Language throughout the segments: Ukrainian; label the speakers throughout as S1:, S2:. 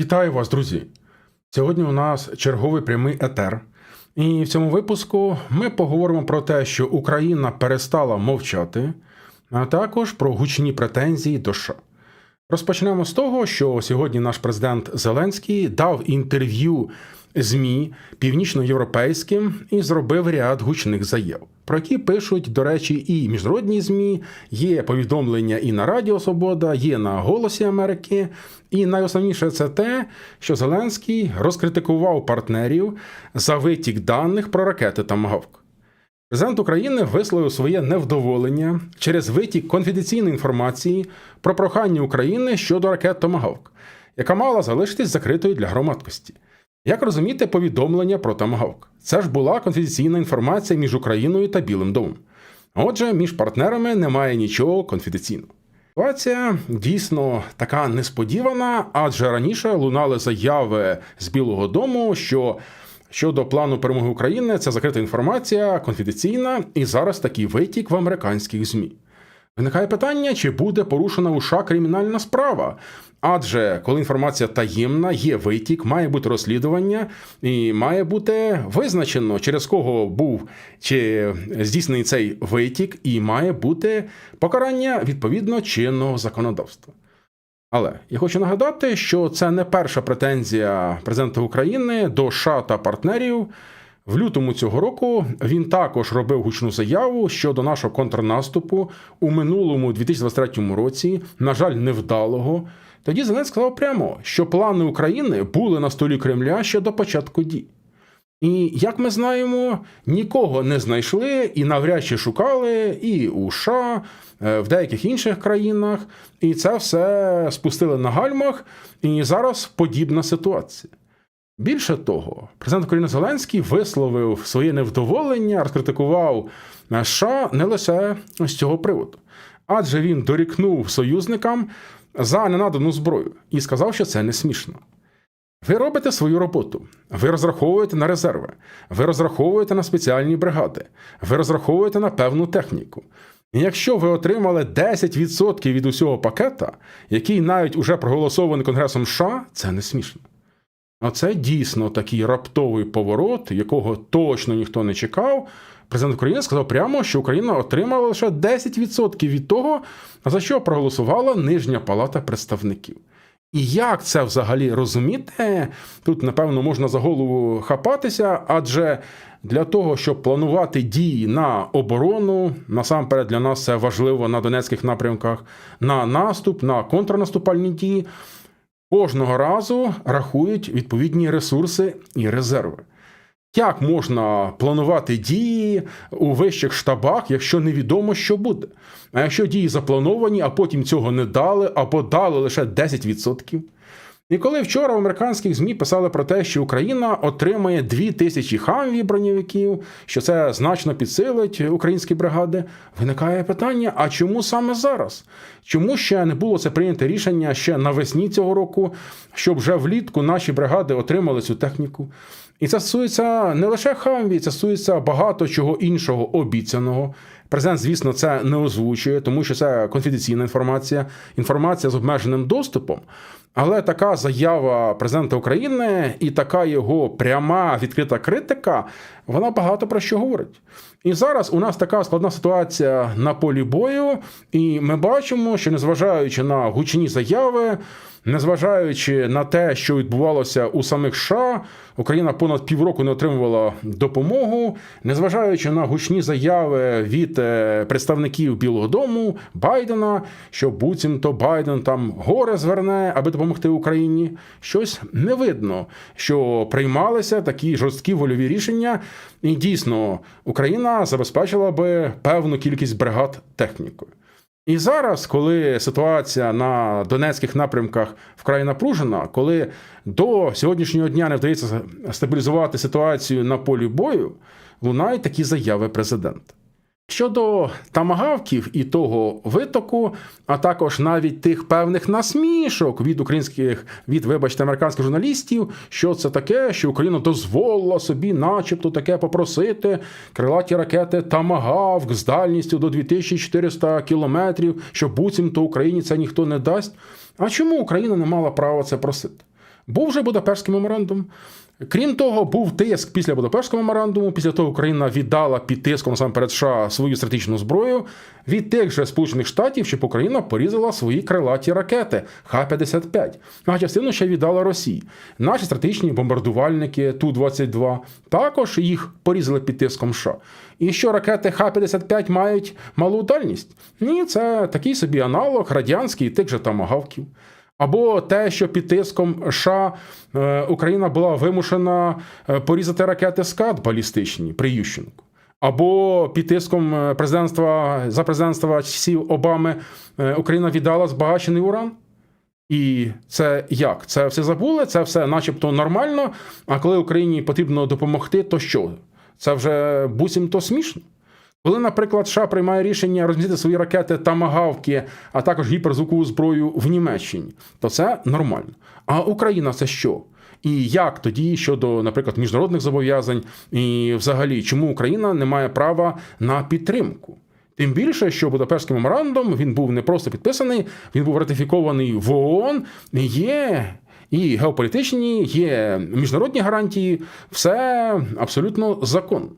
S1: Вітаю вас, друзі! Сьогодні у нас черговий прямий етер. І в цьому випуску ми поговоримо про те, що Україна перестала мовчати, а також про гучні претензії до США. Розпочнемо з того, що сьогодні наш президент Зеленський дав інтерв'ю ЗМІ північноєвропейським і зробив ряд гучних заяв, про які пишуть, до речі, і міжнародні ЗМІ, є повідомлення і на Радіо Свобода, є на Голосі Америки. І найосновніше це те, що Зеленський розкритикував партнерів за витік даних про ракети Томагавк. Президент України висловив своє невдоволення через витік конфіденційної інформації про прохання України щодо ракет Томагавк, яка мала залишитись закритою для громадськості. Як розуміти повідомлення про Томагавк? Це ж була конфіденційна інформація між Україною та Білим домом. Отже, між партнерами немає нічого конфіденційного. Ситуація дійсно така несподівана, адже раніше лунали заяви з Білого Дому, що щодо плану перемоги України це закрита інформація, конфіденційна, і зараз такий витік в американських ЗМІ. Виникає питання, чи буде порушена у США кримінальна справа. Адже коли інформація таємна, є витік, має бути розслідування, і має бути визначено, через кого був чи здійснений цей витік, і має бути покарання відповідно чинного законодавства. Але я хочу нагадати, що це не перша претензія президента України до США та партнерів. В лютому цього року він також робив гучну заяву щодо нашого контрнаступу у минулому 2023 році, на жаль, невдалого. Тоді Зеленський сказав прямо, що плани України були на столі Кремля ще до початку дій. І як ми знаємо, нікого не знайшли і навряд чи шукали і у США, е, в деяких інших країнах, і це все спустили на гальмах. І зараз подібна ситуація. Більше того, президент України Зеленський висловив своє невдоволення, розкритикував США не лише з цього приводу, адже він дорікнув союзникам за ненадану зброю і сказав, що це не смішно. Ви робите свою роботу, ви розраховуєте на резерви, ви розраховуєте на спеціальні бригади, ви розраховуєте на певну техніку. І якщо ви отримали 10% від усього пакета, який навіть уже проголосований Конгресом США, це не смішно. Оце дійсно такий раптовий поворот, якого точно ніхто не чекав. Президент України сказав прямо, що Україна отримала лише 10% від того, за що проголосувала нижня палата представників. І як це взагалі розуміти? Тут, напевно, можна за голову хапатися, адже для того, щоб планувати дії на оборону, насамперед для нас це важливо на Донецьких напрямках, на наступ, на контрнаступальні дії, кожного разу рахують відповідні ресурси і резерви. Як можна планувати дії у вищих штабах, якщо невідомо, що буде? А якщо дії заплановані, а потім цього не дали, або дали лише 10%? І коли вчора в американських ЗМІ писали про те, що Україна отримає 2 тисячі хамві броньовиків, що це значно підсилить українські бригади, виникає питання: а чому саме зараз? Чому ще не було це прийнято рішення ще навесні цього року, щоб вже влітку наші бригади отримали цю техніку? І це стосується не лише хамві, це стосується багато чого іншого обіцяного. Президент, звісно, це не озвучує, тому що це конфіденційна інформація, інформація з обмеженим доступом. Але така заява президента України і така його пряма відкрита критика, вона багато про що говорить. І зараз у нас така складна ситуація на полі бою, і ми бачимо, що незважаючи на гучні заяви, незважаючи на те, що відбувалося у самих США, Україна понад півроку не отримувала допомогу, незважаючи на гучні заяви від е, представників Білого Дому Байдена, що буцімто Байден там горе зверне, аби допомогти Україні, щось не видно, що приймалися такі жорсткі вольові рішення, і дійсно Україна забезпечила би певну кількість бригад технікою. І зараз, коли ситуація на донецьких напрямках вкрай напружена, коли до сьогоднішнього дня не вдається стабілізувати ситуацію на полі бою, лунають такі заяви президента. Щодо тамагавків і того витоку, а також навіть тих певних насмішок від українських, від, вибачте, американських журналістів, що це таке, що Україна дозволила собі, начебто, таке попросити крилаті ракети Тамагавк з дальністю до 2400 кілометрів, що буцімто Україні це ніхто не дасть. А чому Україна не мала права це просити? Був вже Будапештський меморандум. Крім того, був тиск після Будапештського меморандуму. Після того Україна віддала під тиском насамперед США свою стратегічну зброю від тих же Сполучених Штатів, щоб Україна порізала свої крилаті ракети Х-55. А частину ще віддала Росії. Наші стратегічні бомбардувальники Ту-22 також їх порізали під тиском США. І що ракети Х-55 мають малу дальність? Ні, це такий собі аналог радянський тих же тамагавків. Або те, що під тиском США е, Україна була вимушена е, порізати ракети СКАД балістичні при Ющенку. Або під тиском е, президентства за президентства часів Обами Україна віддала збагачений уран. І це як? Це все забули, це все начебто нормально. А коли Україні потрібно допомогти, то що? Це вже буцімто смішно. Коли, наприклад, США приймає рішення розмістити свої ракети тамагавки, а також гіперзвукову зброю в Німеччині, то це нормально. А Україна це що? І як тоді щодо, наприклад, міжнародних зобов'язань, і взагалі, чому Україна не має права на підтримку? Тим більше, що Будапештський меморандум він був не просто підписаний, він був ратифікований в ООН. Є і геополітичні, є міжнародні гарантії, все абсолютно законно.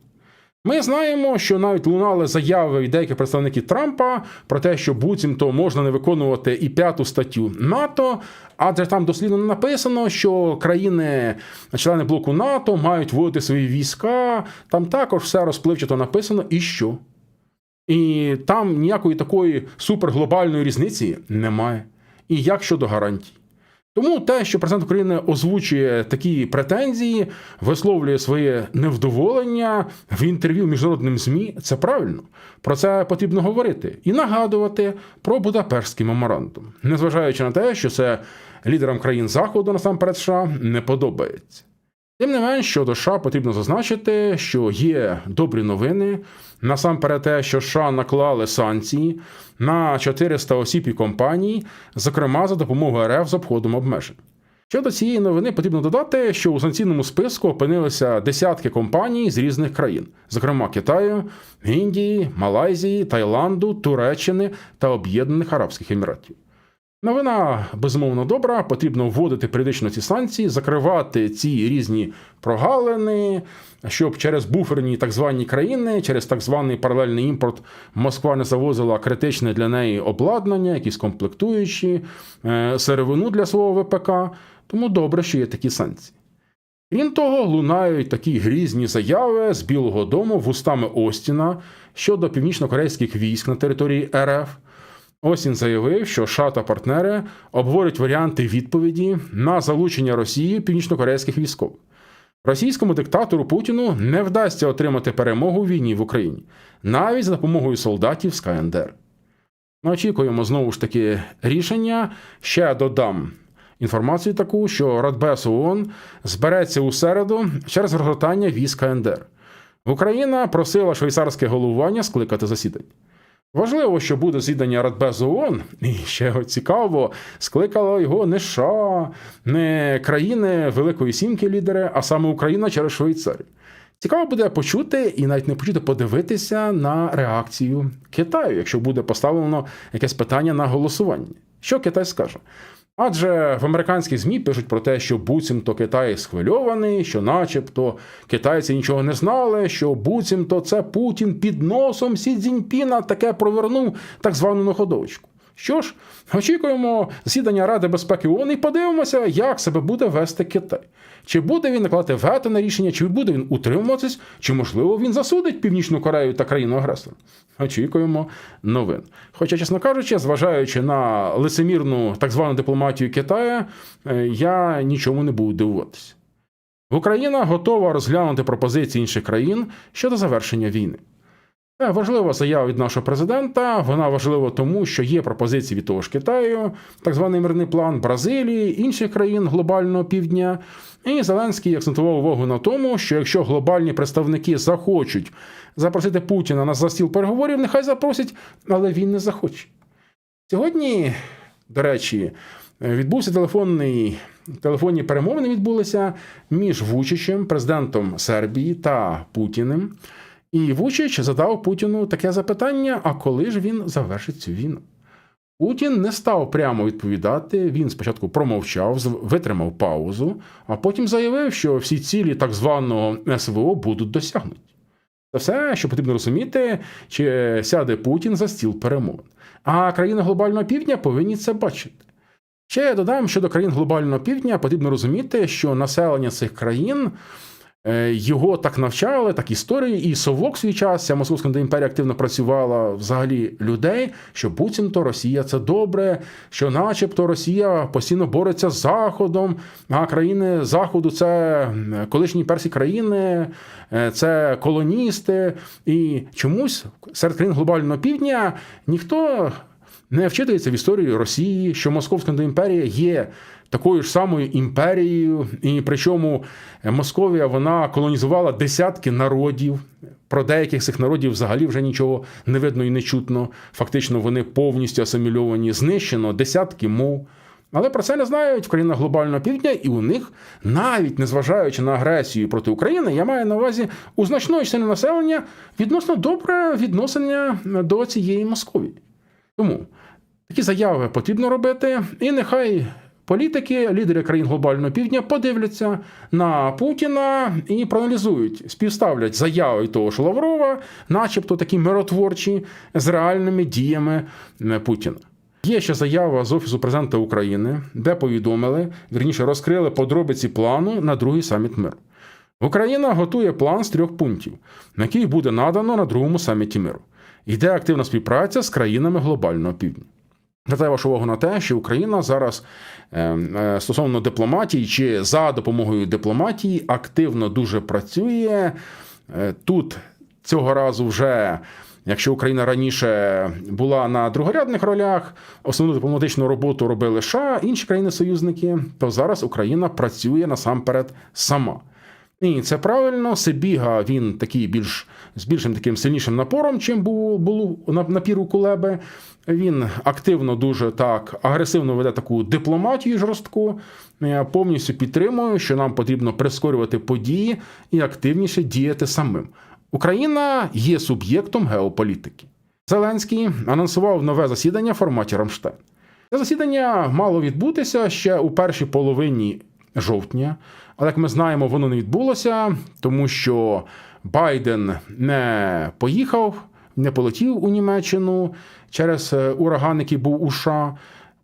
S1: Ми знаємо, що навіть лунали заяви від деяких представників Трампа про те, що буцімто можна не виконувати і п'яту статтю НАТО, адже там дослідно написано, що країни, члени блоку НАТО, мають вводити свої війська. Там також все розпливчато написано, і що? І там ніякої такої суперглобальної різниці немає. І як щодо гарантій? Тому те, що президент України озвучує такі претензії, висловлює своє невдоволення в інтерв'ю міжнародним ЗМІ, це правильно. Про це потрібно говорити і нагадувати про Будапештський меморандум, незважаючи на те, що це лідерам країн Заходу насамперед США не подобається. Тим не менш, щодо США потрібно зазначити, що є добрі новини. Насамперед, те, що США наклали санкції на 400 осіб і компаній, зокрема за допомогою РФ з обходом обмежень. Щодо цієї новини потрібно додати, що у санкційному списку опинилися десятки компаній з різних країн, зокрема Китаю, Індії, Малайзії, Таїланду, Туреччини та Об'єднаних Арабських Еміратів. Новина безумовно добра. Потрібно вводити періодично ці санкції, закривати ці різні прогалини, щоб через буферні так звані країни, через так званий паралельний імпорт Москва не завозила критичне для неї обладнання, якісь комплектуючі, е, сировину для свого ВПК. Тому добре, що є такі санкції. Крім того, лунають такі грізні заяви з Білого Дому вустами Остіна щодо північно-корейських військ на території РФ. Остін заявив, що США та партнери обговорять варіанти відповіді на залучення Росії північно-корейських військових. Російському диктатору Путіну не вдасться отримати перемогу у війні в Україні, навіть за допомогою солдатів з КНДР. Ми очікуємо знову ж таки рішення. Ще додам інформацію таку, що Радбез ООН збереться у середу через розгортання військ КНДР. Україна просила швейцарське головування скликати засідання. Важливо, що буде засідання Радбезу ООН, і ще цікаво, скликало його не США, не країни Великої Сімки лідери, а саме Україна через Швейцарію. Цікаво буде почути і навіть не почути подивитися на реакцію Китаю, якщо буде поставлено якесь питання на голосування. Що Китай скаже? Адже в американських ЗМІ пишуть про те, що буцімто Китай схвильований, що, начебто, китайці нічого не знали, що буцімто це Путін під носом Сі Цзіньпіна таке провернув так звану находовочку. Що ж, очікуємо засідання Ради безпеки ООН і подивимося, як себе буде вести Китай. Чи буде він накладати вето на рішення, чи буде він утримуватись, чи, можливо, він засудить Північну Корею та країну агресора. Очікуємо новин. Хоча, чесно кажучи, зважаючи на лицемірну так звану дипломатію Китаю, е, я нічому не буду дивуватися. Україна готова розглянути пропозиції інших країн щодо завершення війни. Це важлива заява від нашого президента. Вона важлива тому, що є пропозиції від того ж Китаю, так званий мирний план Бразилії, інших країн глобального півдня. І Зеленський акцентував увагу на тому, що якщо глобальні представники захочуть запросити Путіна на застіл переговорів, нехай запросять, але він не захоче. Сьогодні, до речі, відбувся телефонний. Телефонні перемовини відбулися між Вучичем, президентом Сербії та Путіним. І Вучич задав Путіну таке запитання: а коли ж він завершить цю війну? Путін не став прямо відповідати. Він спочатку промовчав, витримав паузу, а потім заявив, що всі цілі так званого СВО будуть досягнуті. Це все, що потрібно розуміти, чи сяде Путін за стіл перемовин. А країни глобального півдня повинні це бачити. Ще я додам, що до країн глобального півдня потрібно розуміти, що населення цих країн його так навчали, так історії, і совок свій час, ця Московська імперія активно працювала взагалі людей, що буцімто Росія це добре, що начебто Росія постійно бореться з Заходом, а країни Заходу це колишні персі країни, е, це колоністи. І чомусь серед країн глобального півдня ніхто не вчитується в історії Росії, що Московська імперія є такою ж самою імперією, і причому Московія вона колонізувала десятки народів. Про деяких цих народів взагалі вже нічого не видно і не чутно. Фактично, вони повністю асимільовані, знищено десятки мов. Але про це не знають в країнах глобального півдня, і у них, навіть незважаючи на агресію проти України, я маю на увазі у значної частини населення відносно добре відношення до цієї Московії. Тому такі заяви потрібно робити, і нехай політики, лідери країн глобального півдня подивляться на Путіна і проаналізують, співставлять заяви того ж Лаврова, начебто такі миротворчі, з реальними діями е, Путіна. Є ще заява з Офісу президента України, де повідомили, вірніше розкрили подробиці плану на другий саміт миру. Україна готує план з трьох пунктів, на який буде надано на другому саміті миру. Йде активна співпраця з країнами глобального півдня. Звертаю вашу увагу на те, що Україна зараз е, е, стосовно дипломатії чи за допомогою дипломатії активно дуже працює. Е, Тут цього разу вже, якщо Україна раніше була на другорядних ролях, основну дипломатичну роботу робили США, інші країни-союзники, то зараз Україна працює насамперед сама. І це правильно. Сибіга він такий більш з більшим таким сильнішим напором, чим був було на напір у Кулеби. Він активно дуже так агресивно веде таку дипломатію жорстку. Я повністю підтримую, що нам потрібно прискорювати події і активніше діяти самим. Україна є суб'єктом геополітики. Зеленський анонсував нове засідання в форматі Рамштайн. Це засідання мало відбутися ще у першій половині жовтня, але як ми знаємо, воно не відбулося, тому що Байден не поїхав, не полетів у Німеччину через е, ураган, який був у США.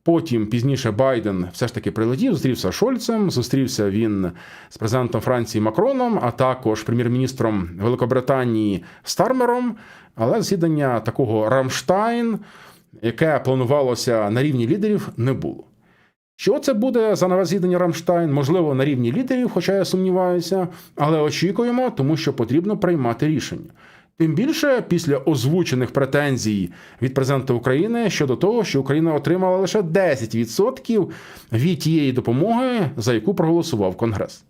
S1: Потім пізніше Байден все ж таки прилетів, зустрівся Шольцем, зустрівся він з президентом Франції Макроном, а також прем'єр-міністром Великобританії Стармером. Але засідання такого Рамштайн, яке планувалося на рівні лідерів, не було. Що це буде за нове засідання Рамштайн? Можливо, на рівні лідерів, хоча я сумніваюся, але очікуємо, тому що потрібно приймати рішення. Тим більше після озвучених претензій від президента України щодо того, що Україна отримала лише 10% від тієї допомоги, за яку проголосував Конгрес.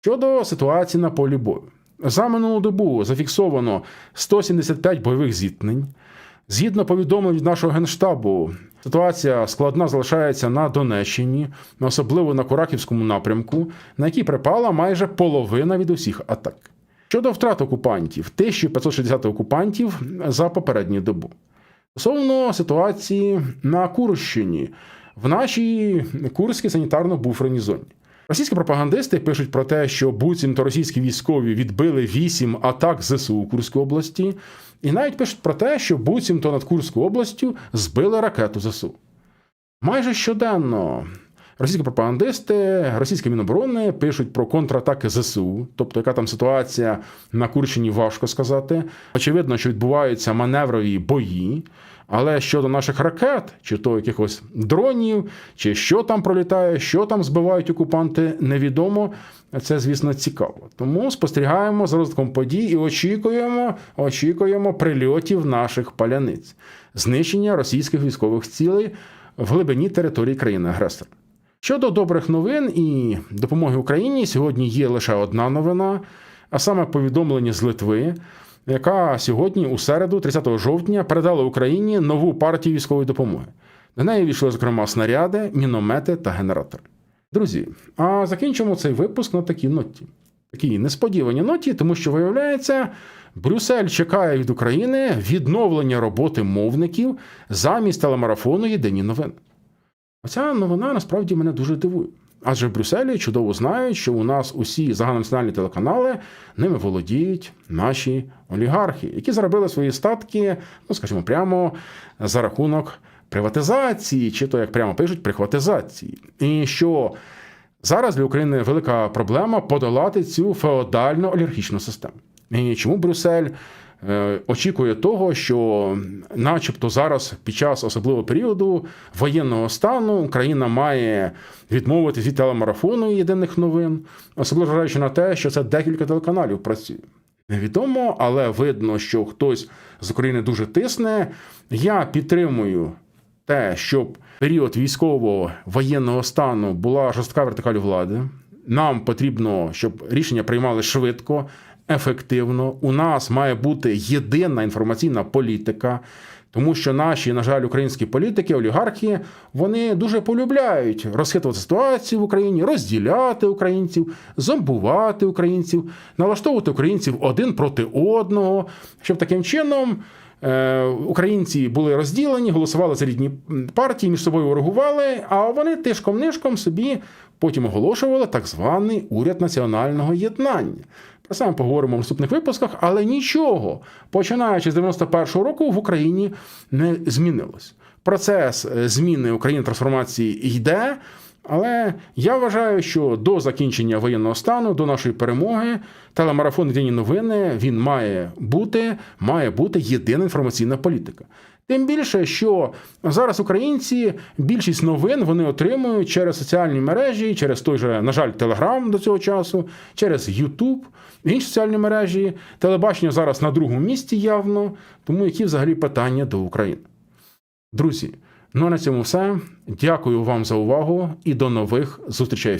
S1: Щодо ситуації на полі бою, за минулу добу зафіксовано 175 бойових зіткнень. Згідно повідомлень від нашого генштабу, ситуація складна залишається на Донеччині, особливо на Кураківському напрямку, на який припала майже половина від усіх атак. Щодо втрат окупантів, 1560 окупантів за попередню добу. Стосовно ситуації на Курщині, в нашій Курській санітарно-буферній зоні. Російські пропагандисти пишуть про те, що буцімто російські військові відбили вісім атак ЗСУ у Курській області, і навіть пишуть про те, що буцімто над Курською областю збили ракету ЗСУ. Майже щоденно російські пропагандисти, російські міноборони пишуть про контратаки ЗСУ, тобто яка там ситуація на Курщині, важко сказати. Очевидно, що відбуваються маневрові бої. Але щодо наших ракет, чи то якихось дронів, чи що там пролітає, що там збивають окупанти, невідомо. Це, звісно, цікаво. Тому спостерігаємо за розвитком подій і очікуємо, очікуємо прильотів наших паляниць, знищення російських військових цілей в глибині території країни-агресора. Щодо добрих новин і допомоги Україні, сьогодні є лише одна новина, а саме повідомлення з Литви, яка сьогодні, у середу, 30 жовтня, передала Україні нову партію військової допомоги. До неї війшли, зокрема, снаряди, міномети та генератори. Друзі, а закінчимо цей випуск на такій ноті. такій несподіваній ноті, тому що виявляється, Брюссель чекає від України відновлення роботи мовників замість телемарафону Єдині новини. Оця новина насправді мене дуже дивує. Адже в Брюсселі чудово знають, що у нас усі загальнонаціональні телеканали ними володіють наші олігархи, які заробили свої статки, ну скажімо, прямо за рахунок приватизації, чи то як прямо пишуть, прихватизації. І що зараз для України велика проблема подолати цю феодальну олігархічну систему. І чому Брюссель очікує того, що, начебто, зараз під час особливого періоду воєнного стану Україна має відмовитись від телемарафону єдиних новин, особливо зважаючи на те, що це декілька телеканалів працює. Невідомо, але видно, що хтось з України дуже тисне. Я підтримую те, щоб період військового воєнного стану була жорстка вертикаль влади. Нам потрібно, щоб рішення приймали швидко, ефективно. У нас має бути єдина інформаційна політика. Тому що наші, на жаль, українські політики, олігархи, вони дуже полюбляють розхитувати ситуацію в Україні, розділяти українців, зомбувати українців, налаштовувати українців один проти одного, щоб таким чином е, українці були розділені, голосували за рідні партії, між собою ворогували, а вони тишком-нишком собі потім оголошували так званий уряд національного єднання. Про це ми поговоримо в наступних випусках, але нічого, починаючи з 91-го року, в Україні не змінилось. Процес е, зміни України трансформації йде. Але я вважаю, що до закінчення воєнного стану, до нашої перемоги, телемарафон «Єдині новини він має бути, має бути єдина інформаційна політика. Тим більше, що зараз українці більшість новин вони отримують через соціальні мережі, через той же, на жаль, Телеграм до цього часу, через Ютуб, інші соціальні мережі. Телебачення зараз на другому місці явно. Тому які взагалі питання до України? Друзі, ну а на цьому все. Дякую вам за увагу і до нових зустрічей.